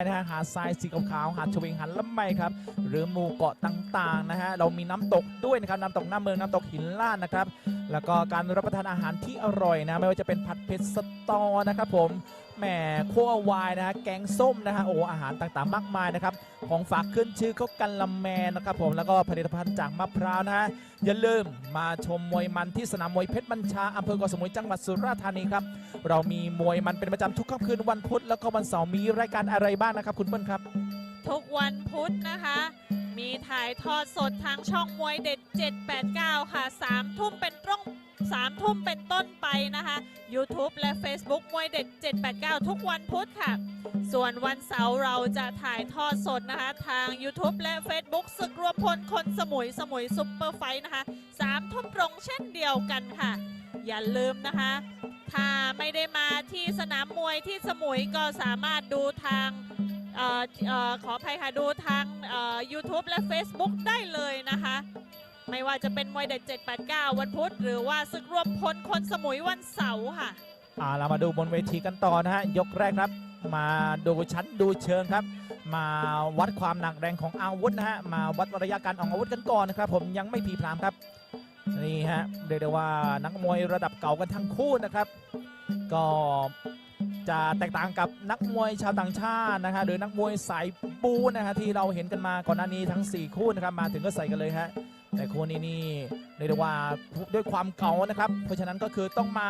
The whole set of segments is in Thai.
นะฮะหาดทรายสีขาวๆหาดเวงหันลำไมครับ หรือหมู่เกาะต่างๆนะฮะเรามีน้ำตกด้วยนะครับน้ำตกหน้าเมืองน้ำตกหินลานนะครับ แล้วก็การรับประทานอาหารที่อร่อยนะ ไม่ว่าจะเป็นผัดเผ็ดสตอนะครับผม แหมคั่ววายนะฮะแกงส้มนะฮะโอ้อาหารต่างๆ มากมายนะครับของฝากขึ้นชื่อเขากันละแมนนะครับผมแล้วก็ผลิตภัณฑ์จากมะพร้าวนะฮะอย่าลืมมาชมมวยมันที่สนามมวยเพชรบัญชาอำเภอเกาะสมุยจังหวัดสุราษฎร์ธานีครับเรามีมวยมันเป็นประจำทุกค่ำคืนวันพุธแล้วก็วันเสาร์มีรายการอะไรบ้างนะครับ คุณเปิ้ลครับ ทุกวันพุธนะคะ มีถ่ายทอดสดทางช่องมวยเด็ด 789 ค่ะ3ทุ่มเป็นต รง3ทุ่มเป็นต้นไปนะคะ YouTube และ Facebook มวยเด็ด 789 ทุกวันพุธค่ะ ส่วนวันเสาร์เราจะถ่ายทอดสดนะคะ ทาง YouTube และ Facebook ศึกรวมพลคนสมุยสมุยซุปเปอร์ไฟท์นะคะ3ทุ่มตรงเช่นเดียวกันค่ะ อย่าลืมนะคะ ถ้าไม่ได้มาที่สนามมวยที่สมุยก็สามารถดูทางออออขออภัยค่ะ ดูทาง YouTube และ Facebook ได้เลยนะคะ ไม่ว่าจะเป็นมวยเด็ด 789 วันพุธ หรือว่าศึกรวมพลคนสมุยวันเสาร์ค่ะอ่าเรามาดูบนเวทีกันต่อนะฮะ ยกแรกครับ มาดูชั้นดูเชิงครับ มาวัดความหนักแรงของอาวุธนะฮะ มาวัดระยะการออกอาวุธกันก่อนนะครับผมยังไม่ผีพรามครับ นี่ฮะเรียกได้ว่านักมวยระดับเก่ากันทั้งคู่นะครับ ก็จะแตกต่างกับนักมวยชาวต่างชาตินะฮะหรือนักมวยสายบูนะฮะที่เราเห็นกันมาก่อนหน้านี้ทั้ง 4 คู่นะครับมาถึงก็ใส่กันเลยฮะ แต่คู่นี้นี่เรียกได้ว่าด้วยความเก่านะครับ เพราะฉะนั้นก็คือต้องมา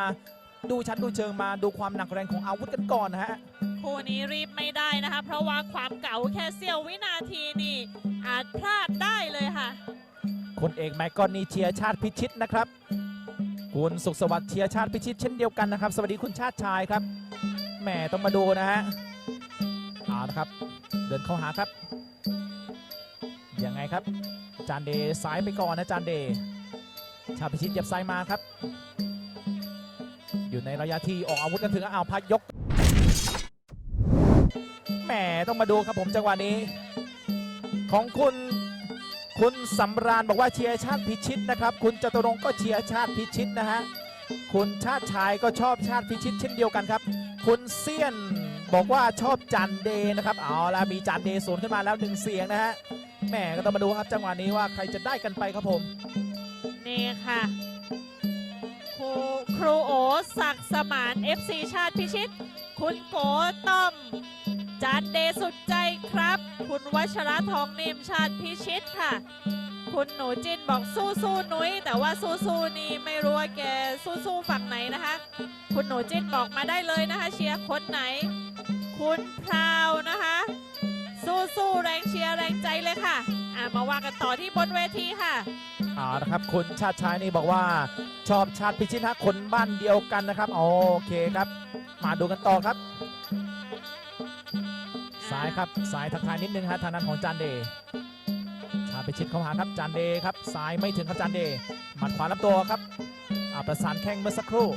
ดูชั้นดูเชิงมาดูความหนักแรงของอาวุธกันก่อนนะฮะคู่นี้รีบไม่ได้นะคะ เพราะว่าความเก่าแค่เสี้ยววินาทีนี่อาจพลาดได้เลยค่ะคนเอกแม็กกอนนี่เชียร์ชาติพิชิตนะครับ คุณสุขสวัสดิ์เชียร์ชาติพิชิตเช่นเดียวกันนะครับ สวัสดีคุณชาติชายครับแหมต้องมาดูนะฮะเอาละครับ เดินเข้าหาครับยังไงครับ จานเดย์ซ้ายไปก่อนนะจานเดย์ชาพิชิตเหยียบซ้ายมาครับ อยู่ในระยะที่ออกอาวุธกันถึงอ้าวพักยกแหมต้องมาดูครับผมจังหวะนี้ ของคุณคุณสำราญบอกว่าเชียร์ชาติพิชิตนะครับ คุณจตุรงก็เชียร์ชาติพิชิตนะฮะคุณชาติชายก็ชอบชาติพิชิตเช่นเดียวกันครับ คุณเซียนบอกว่าชอบจันเดย์นะครับเอาละมีจันเดย์สวนขึ้นมาแล้วหนึ่งเสียงนะฮะ แหมก็ต้องมาดูครับจังหวะนี้ว่าใครจะได้กันไปครับผม นี่ค่ะ ครูครูโอศักดิ์สมาน FC ชาติพิชิต คุณโกต้อมจานเดสุดใจครับ คุณวัชระทองนิมชาติพิชิตค่ะ คุณหนูจินบอกสู้สู้นุ้ยแต่ว่าสู้สู้นี่ไม่รู้ว่าแกสู้สู้ฝั่งไหนนะคะ คุณหนูจินบอกมาได้เลยนะคะ เชียร์คนไหน คุณพราวนะคะ สู้สู้แรงเชียร์แรงใจเลยค่ะอะมาว่ากันต่อที่บนเวทีค่ะเอาละครับคุณชาติชายนี่บอกว่าชอบชาติพิชิตฮะคนบ้านเดียวกันนะครับโอเคครับ มาดูกันต่อครับซ้ายครับซ้ายทักทายนิดนึงฮะทางด้านของจานเดย์ชาติพิชิตเข้าหาครับจานเดย์ครับซ้ายไม่ถึงครับจานเดย์หมัดขวาลำตัวครับอาประสานแข้งเมื่อสักครู่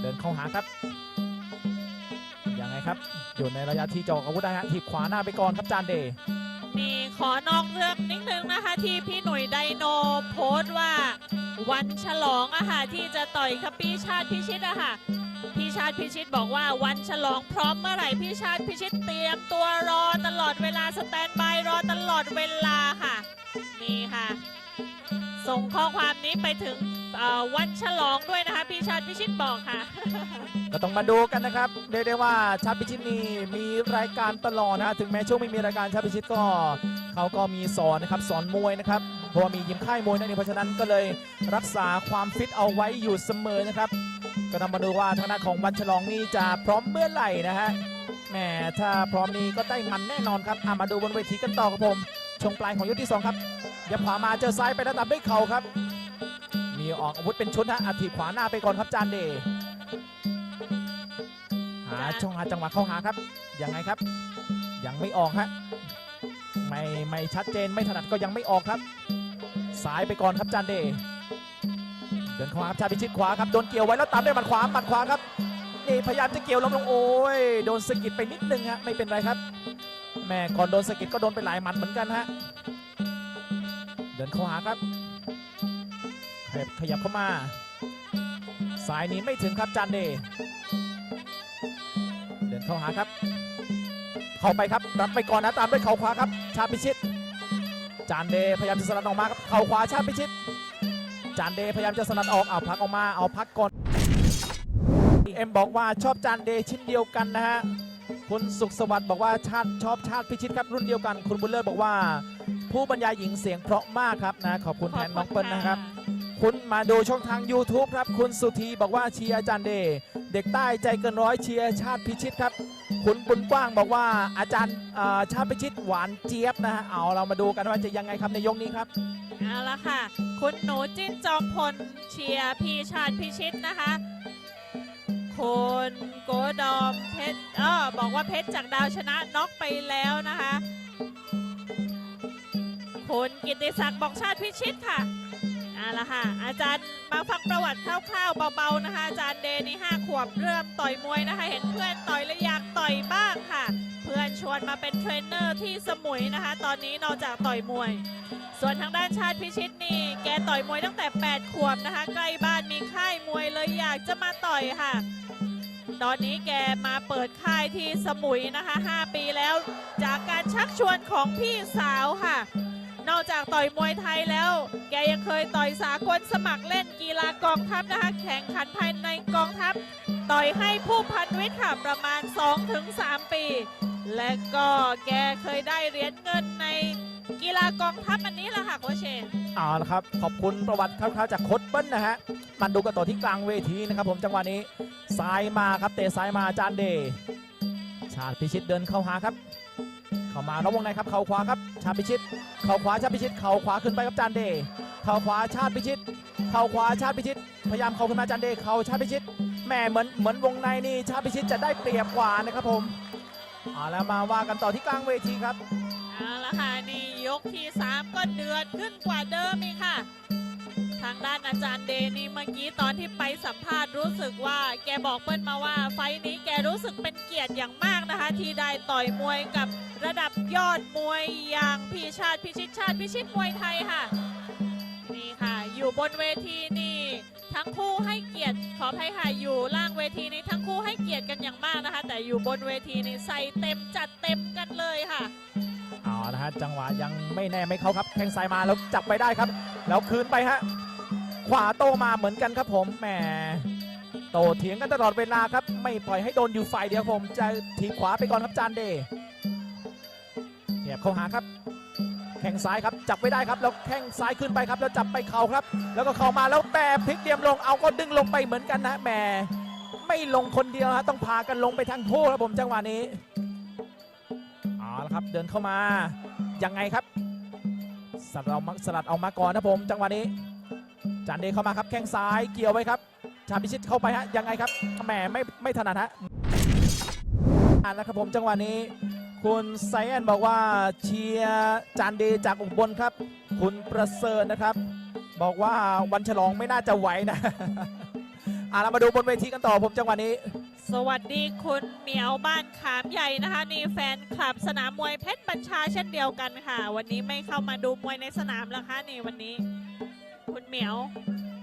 เดินเข้าหาครับ ครับอยู่ในระยะที่จะออกอาวุธได้ฮะทีบขวาหน้าไปก่อนครับจานเดย์นี่ขอนอกเรื่องนิดนึงนะคะ ที่พี่หนุ่ยไดโนโพสต์ว่าวันฉลองอะค่ะที่จะต่อยกับพี่ชาติพิชิตอะค่ะพี่ชาติพิชิตบอกว่าวันฉลองพร้อมเมื่อไหร่พี่ชาติพิชิตเตรียมตัวรอตลอดเวลาสแตนบายรอตลอดเวลาค่ะ นี่ค่ะ ส่งข้อความนี้ไปถึง วันฉลองด้วยนะคะพี่ชาติพิชิตบอกค่ะ ก็ต้องมาดูกันนะครับเรียกได้ว่าชาติพิชิตนี่มีรายการตลอดนะถึงแม้ช่วงไม่มีรายการชาติพิชิตก็เขาก็มีสอนนะครับสอนมวยนะครับเพราะว่ามียิมค่ายมวยนั่นเองเพราะฉะนั้นก็เลยรักษาความฟิตเอาไว้อยู่เสมอนะครับ ก็ต้องมาดูว่าทางด้านของวันฉลองนี่จะพร้อมเมื่อไหร่นะฮะแหมถ้าพร้อมนี้ก็ได้มันแน่นอนครับอะมาดูบนเวทีกันต่อครับผมชงปลายของยกที่สองครับยับขวามาเจอซ้ายไปแล้วตามด้วยเข่าครับ มีออกอาวุธเป็นชุดฮะอาทีบขวาหน้าไปก่อนครับจานเดย์หาช่องหาจังหวะเข้าหาครับยังไงครับ ยังไม่ออกฮะไม่ไม่ชัดเจนไม่ถนัดก็ยังไม่ออกครับ สายไปก่อนครับจานเดย์เดินข้าครับชาพิชิตขวาครับโดนเกี่ยวไว้แล้วตามด้วยหมัดขวาหมัดขวาครับนี่พยายามจะเกี่ยวล้มลงโอ้ยโดนสกิดไปนิดนึงฮะไม่เป็นไรครับแม่ก่อนโดนสกิดก็โดนไปหลายหมัดเหมือนกันฮะเดินเข้าหาครับ ขยับขยับเข้ามา สายนี้ไม่ถึงครับจานเดย์เดินเข้าหาครับ เข้าไปครับรับไปก่อนนะตามด้วยเข่าขวาครับ ชาติพิชิต จานเดพยายามจะสลัดออกมาครับเข่าขวาชาติพิชิต จานเดพยายามจะสลัดออกเอาพักออกมาเอาพักก่อนเอ็มบอกว่าชอบจานเดชิ้นเดียวกันนะฮะคุณสุขสวัสดิ์บอกว่าชาติชอบชาติพิชิตครับรุ่นเดียวกัน คุณบุญเลิศบอกว่า ผู้บรรยายหญิงเสียงเพราะมากครับนะขอบคุณแทนน้องเปิ้ลนะครับ คุณมาดูช่องทาง YouTube ครับ คุณสุธีบอกว่าเชียร์อาจารย์เดย์เด็กใต้ใจเกินร้อยเชียร์ชาติพิชิตครับ คุณบุญกว้างบอกว่าอาจารย์ชาติพิชิตหวานเจี๊ยบนะฮะเอาเรามาดูกันว่าจะยังไงครับในยกนี้ครับเอาละค่ะ คุณหนูจิ้นจอมพลเชียร์พี่ชาติพิชิตนะคะคุณโกดอมเพชรเออบอกว่าเพชรจากดาวชนะน็อกไปแล้วนะคะคุณกิติศักดิ์บอกชาติพิชิตค่ะ เอาละค่ะอาจารย์มาฟังประวัติคร่าวๆเบาๆนะคะ อาจารย์เดนี่ห้าขวบเริ่มต่อยมวยนะคะ เห็นเพื่อนต่อยแล้วอยากต่อยบ้างค่ะ เพื่อนชวนมาเป็นเทรนเนอร์ที่สมุยนะคะ ตอนนี้นอกจากต่อยมวย ส่วนทางด้านชาติพิชิตนี่แกต่อยมวยตั้งแต่ 8 ขวบนะคะ ใกล้บ้านมีค่ายมวยเลยอยากจะมาต่อยค่ะ ตอนนี้แกมาเปิดค่ายที่สมุยนะคะ 5 ปีแล้ว จากการชักชวนของพี่สาวค่ะ นอกจากต่อยมวยไทยแล้ว แกยังเคยต่อยสากลสมัครเล่นกีฬากองทัพนะคะ แข่งขันภายในกองทัพ ต่อยให้ผู้พันวิทย์ค่ะประมาณ 2-3 ปี และก็แกเคยได้เหรียญเงินในกีฬากองทัพอันนี้แหละค่ะโคเชนเอาละครับ ขอบคุณประวัติคร่าวๆจากโค้ชเปิ้ลนะฮะมันดูกันต่อที่กลางเวทีนะครับผมจังหวะนี้ซ้ายมาครับเตะซ้ายมาจานเดชาติพิชิตเดินเข้าหาครับ เข้ามาแล้ววงในครับเข่าขวาครับชาติพิชิต เข่าขวาชาติพิชิต เข่าขวาขึ้นไปครับจานเดย์เข่าขวาชาติพิชิต เข่าขวาชาติพิชิต พยายามเข่าขึ้นมาจานเดย์เข่าชาติพิชิตแหม่เหมือนเหมือนวงในนี่ชาติพิชิตจะได้เปรียบกว่านะครับผมเอาแล้วมาว่ากันต่อที่กลางเวทีครับเอาละค่ะนี่ยกที่ 3 ก็เดือดขึ้นกว่าเดิมอีกค่ะ ทางด้านอาจารย์เดนี่เมื่อกี้ตอนที่ไปสัมภาษณ์รู้สึกว่าแกบอกเปิ้ลมาว่า ไฟนี้แกรู้สึกเป็นเกียรติอย่างมากนะคะ ที่ได้ต่อยมวยกับระดับยอดมวยอย่างพี่ชาติพิชิตชาติพิชิตมวยไทยค่ะนี่ค่ะ อยู่บนเวทีนี่ทั้งคู่ให้เกียรติขออภัยค่ะอยู่ล่างเวทีนี้ทั้งคู่ให้เกียรติกันอย่างมากนะคะ แต่อยู่บนเวทีนี่ใส่เต็มจัดเต็มกันเลยค่ะเอาละฮะจังหวะยังไม่แน่ไม่เข้าครับแข้งซ้ายมาแล้วจับไปได้ครับ แล้วคืนไปฮะ ขวาโตมาเหมือนกันครับผมแหมโตเถียงกันตลอดเวลาครับ ไม่ปล่อยให้โดนอยู่ฝ่ายเดียวผมจะทีบขวาไปก่อนครับจานเดย์แถบเข้าหาครับ แข้งซ้ายครับจับไม่ได้ครับแล้วแข้งซ้ายขึ้นไปครับ แล้วจับไปเข่าครับ แล้วก็เข่ามาแล้วแปรพลิกเหลี่ยมลงเอาก็ดึงลงไปเหมือนกันนะแหมไม่ลงคนเดียวฮะต้องพากันลงไปทั้งคู่ครับผมจังหวะนี้เอาละครับเดินเข้ามายังไงครับสลัดเอามาสลัดเอามาก่อนนะผมจังหวะนี้ จานเดเข้ามาครับแข้งซ้ายเกี่ยวไว้ครับชาพิชิตเข้าไปฮะยังไงครับแหมไม่ไม่ถนัดฮะอ่าแล้วครับผมจังหวะนี้ คุณไซแอนบอกว่าเชียร์จานเดจากอุบลครับ คุณประเสริฐนะครับ บอกว่าวันฉลองไม่น่าจะไหวนะอ่าเรามาดูบนเวทีกันต่อผมจังหวะนี้ สวัสดีคุณเหมียวบ้านขามใหญ่นะคะนี่แฟนคลับสนามมวยเพชรบัญชาเช่นเดียวกันค่ะ วันนี้ไม่เข้ามาดูมวยในสนามแล้วคะนี่วันนี้ คุณเหมียว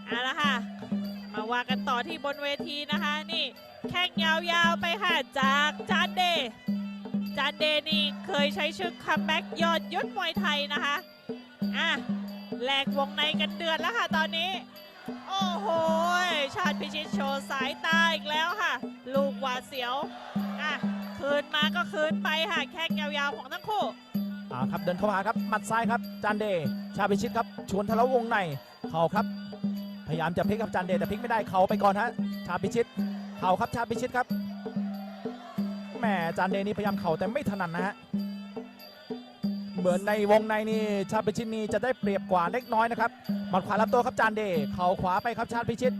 เอาละค่ะ มาว่ากันต่อที่บนเวทีนะคะ นี่ แข่งยาวๆไปค่ะจากจานเดย์จานเดย์นี่เคยใช้ชื่อคัมแบ็กยอดยุทธมวยไทยนะคะอะแหลกวงในกันเดือนแล้วค่ะตอนนี้ โอ้โห ชาติพิชิตโชว์สายตาอีกแล้วค่ะ ลูกหวาเสียวอะคืนมาก็คืนไปค่ะแข้งยาวๆของทั้งคู่อ่าครับเดินเข้ามาครับหมัดซ้ายครับจานเดย์ชาพิชิตครับชวนทะเลาะวงใน เข่าครับ พยายามจะพลิกครับจานเดย์แต่พลิกไม่ได้เข่าไปก่อนฮะชาพิชิตเข่าครับชาพิชิตครับแหมจานเดย์นี่พยายามเข่าแต่ไม่ถนัดนะฮะเหมือนในวงในนี่ชาพิชิตนี่จะได้เปรียบกว่าเล็กน้อยนะครับหมัดขวารับตัวครับจานเดย์เข่าขวาไปครับชาติพิชิต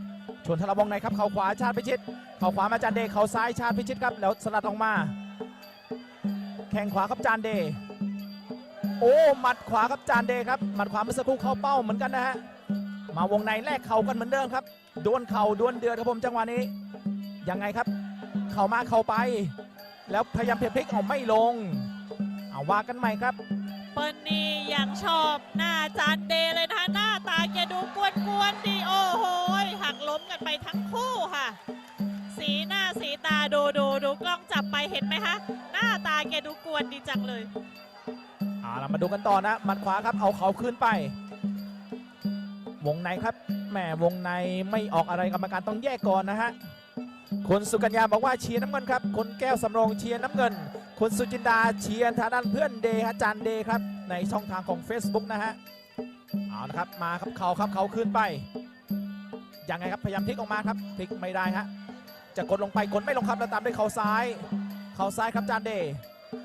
ชวนทะลวงในครับเข่าขวาชาติพิชิตเข่าขวามาจานเดย์เข่าซ้ายชาติพิชิตครับแล้วสลัดออกมา แข้งขวาครับจานเดย์โอ้หมัดขวาครับจานเดย์ครับหมัดขวาเมื่อสักครู่เข้าเป้าเหมือนกันนะฮะ มาวงในแลกเข่ากันเหมือนเดิมครับดวลเข่าดวลเดือดครับผมจังหวะนี้ยังไงครับ เข่ามาเข่าไป แล้วพยายามเพพลิกเอาไม่ลงเอาว่ากันใหม่ครับเปิ้ลนี่ยังชอบหน้าจานเดย์เลยนะคะหน้าตาแกดูกวนๆดีโอ้โหหักล้มกันไปทั้งคู่ค่ะ สีหน้าสีตาดูดูดูกล้องจับไปเห็นไหมคะหน้าตาแกดูกวนดีจังเลยเอาล่ะมาดูกันต่อนะหมัดขวาครับเอาเขาขึ้นไป วงในครับแหมวงในไม่ออกอะไรกรรมการต้องแยกก่อนนะฮะคุณสุกัญญาบอกว่าเชียร์น้ำเงินครับคุณแก้วสำรองเชียร์น้ำเงินคุณสุจินดาเชียร์ทางด้านเพื่อนเดฮะจานเดย์ครับ ในช่องทางของ Facebook นะฮะเอาละครับมาครับเขาครับเขาขึ้นไปยังไงครับพยายามพลิกออกมาครับพลิกไม่ได้ฮะจะกดลงไปกดไม่ลงครับแล้วตามด้วยเข่าซ้าย เข่าซ้ายครับจานเดย์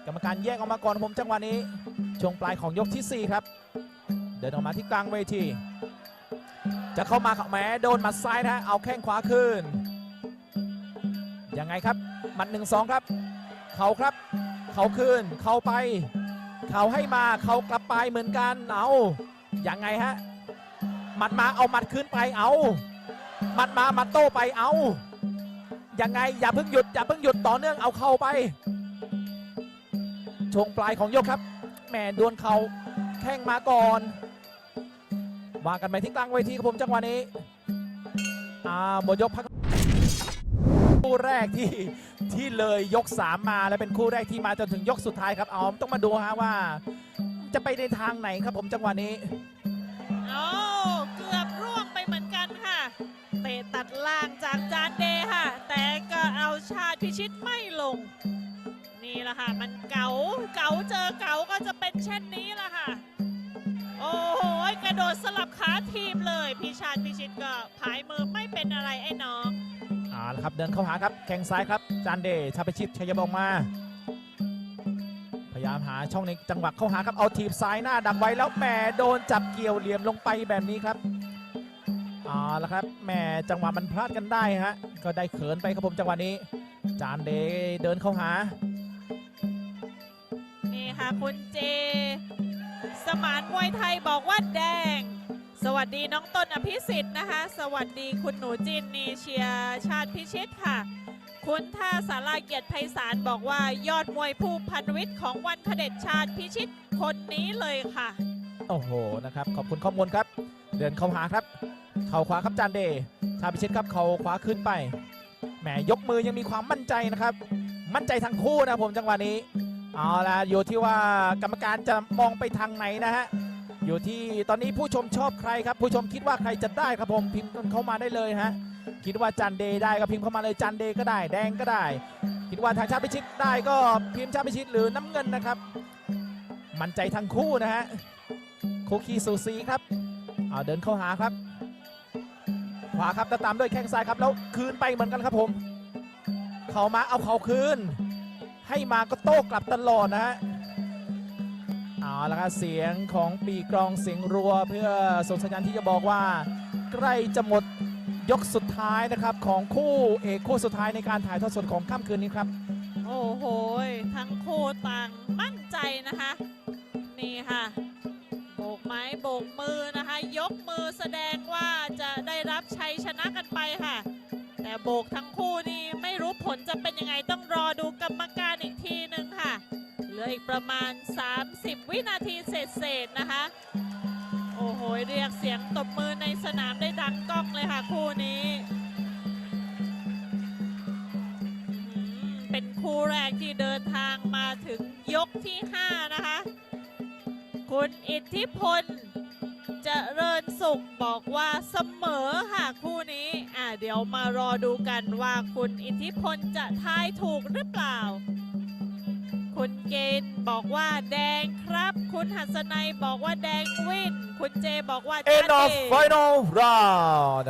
กรรมการแยกออกมาก่อนผมจังหวะนี้ช่วงปลายของยกทีสี่4 ครับ เดินออกมาที่กลางเวที จะเข้ามาแหมโดนหมัดซ้ายนะฮะเอาแข้งขวาคืนยังไงครับหมัดหนึ่งสองครับ เขาครับ เขาคืนเขาไป เขาให้มาเขากลับไปเหมือนกันเอายังไงฮะหมัดมาเอาหมัดคืนไปเอาหมัดมาหมัดโต้ไปเอายังไงอย่าเพิ่งหยุดอย่าเพิ่งหยุดต่อเนื่องเอาเข้าไปช่วงปลายของยกครับแหมดวลเขาแข้งมาก่อน วางกันไปที่กลางเวทีครับผมจังหวะนี้อ่าหมดยกพักคู่แรกที่ที่เลยยก 3 มาและเป็นคู่แรกที่มาจนถึงยกสุดท้ายครับเอาต้องมาดูฮะว่า จะไปในทางไหนครับผมจังหวะนี้โอ้เกือบร่วงไปเหมือนกันค่ะเตะตัดล่างจากจานเดค่ะ แต่ก็เอาชาติพิชิตไม่ลง นี่แหละค่ะ มันเก๋าเก๋าเจอเก๋าก็จะเป็นเช่นนี้แหละค่ะ โดดสลับขาทีมเลยพี่ชาติพิชิตก็ผายมือไม่เป็นอะไรไอ้น้องเอาละครับเดินเข้าหาครับแข้งซ้ายครับจานเดชชาไปชิดชัยบงมา พยายามหาช่องในจังหวะเข้าหาครับเอาทีบซ้ายหน้าดักไว้แล้วแหมโดนจับเกี่ยวเหลี่ยมลงไปแบบนี้ครับเอาละครับแหมจังหวะมันพลาดกันได้ฮะก็ได้เขินไปครับผมจังหวะนี้ จานเดเดินเข้าหานี่ค่ะคุณเจ สมานมวยไทยบอกว่าแดง สวัสดีน้องต้นอภิสิทธิ์นะคะ สวัสดีคุณหนูจินนีเชียชาติพิชิตค่ะ คุณท่าสาราเกียรติไพศาลบอกว่ายอดมวยผู้พันวิทย์ของวันพเด็จชาติพิชิตคนนี้เลยค่ะ โอ้โหนะครับ ขอบคุณข้อมูลครับ เดินเข้าหาครับ เข่าขวาครับจานเดชาพิชิตครับเข่าขวาขึ้นไปแหมยกมือยังมีความมั่นใจนะครับ มั่นใจทั้งคู่นะผมจังหวะนี้ เอาละอยู่ที่ว่ากรรมการจะมองไปทางไหนนะฮะอยู่ที่ตอนนี้ผู้ชมชอบใครครับ ผู้ชมคิดว่าใครจะได้ครับผมพิมพ์กันเข้ามาได้เลยฮะคิดว่าจันเดย์ได้ก็พิมพ์เข้ามาเลยจันเดย์ก็ได้ แดงก็ได้ คิดว่าทางชาติพิชิตได้ก็พิมพ์ชาติพิชิตหรือน้ำเงินนะครับ มั่นใจทั้งคู่นะฮะคุกคีสูสีครับเอาเดินเข้าหาครับ ขวาครับตามด้วยแข้งซ้ายครับแล้วคืนไปเหมือนกันครับผม เขามาเอาเขาคืน ให้มาก็โต้กลับตลอดนะฮะเอาละครับเสียงของปีกรองเสียงรัวเพื่อส่งสัญญาณที่จะบอกว่า ใกล้จะหมดยกสุดท้ายนะครับของคู่เอกคู่สุดท้ายในการถ่ายทอดสดของค่ำคืนนี้ครับ โอ้โห ทั้งคู่ต่างมั่นใจนะคะ นี่ค่ะ โบกไม้โบกมือนะคะ ยกมือแสดงว่าจะได้รับชัยชนะกันไปค่ะ แต่โบกทั้งคู่นี่ไม่รู้ผลจะเป็นยังไงต้องรอดูกรรมการอีกทีหนึ่งค่ะ เหลืออีกประมาณ 30 วินาทีเศษๆนะคะ โอ้โห เรียกเสียงตบมือในสนามได้ดังก้องเลยค่ะคู่นี้ เป็นคู่แรกที่เดินทางมาถึงยกที่ 5 นะคะ คุณอิทธิพล เจริญสุขบอกว่าเสมอค่ะคู่นี้ อ่าเดี๋ยวมารอดูกันว่าคุณอิทธิพลจะทายถูกหรือเปล่า คุณเกณฑ์บอกว่าแดงครับ คุณหัสนัยบอกว่าแดงวิน คุณเจบอกว่า End จ้า of เด final round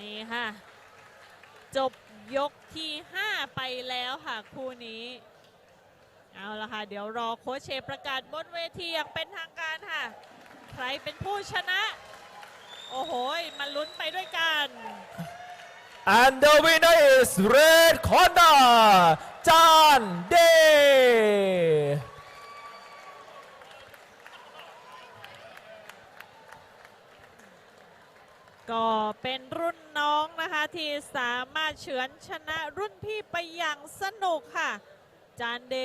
นี่ค่ะ จบยกที่ 5 ไปแล้วค่ะคู่นี้ เอาละค่ะ เดี๋ยวรอโค้ชเชย์ประกาศบนเวทีอย่างเป็นทางการค่ะ ใครเป็นผู้ชนะ โอ้โหมาลุ้นไปด้วยกัน And the winner is Red Corner จานเดก็เป็นรุ่นน้องนะคะ ที่สามารถเฉือนชนะรุ่นพี่ไปอย่างสนุกค่ะ จานเด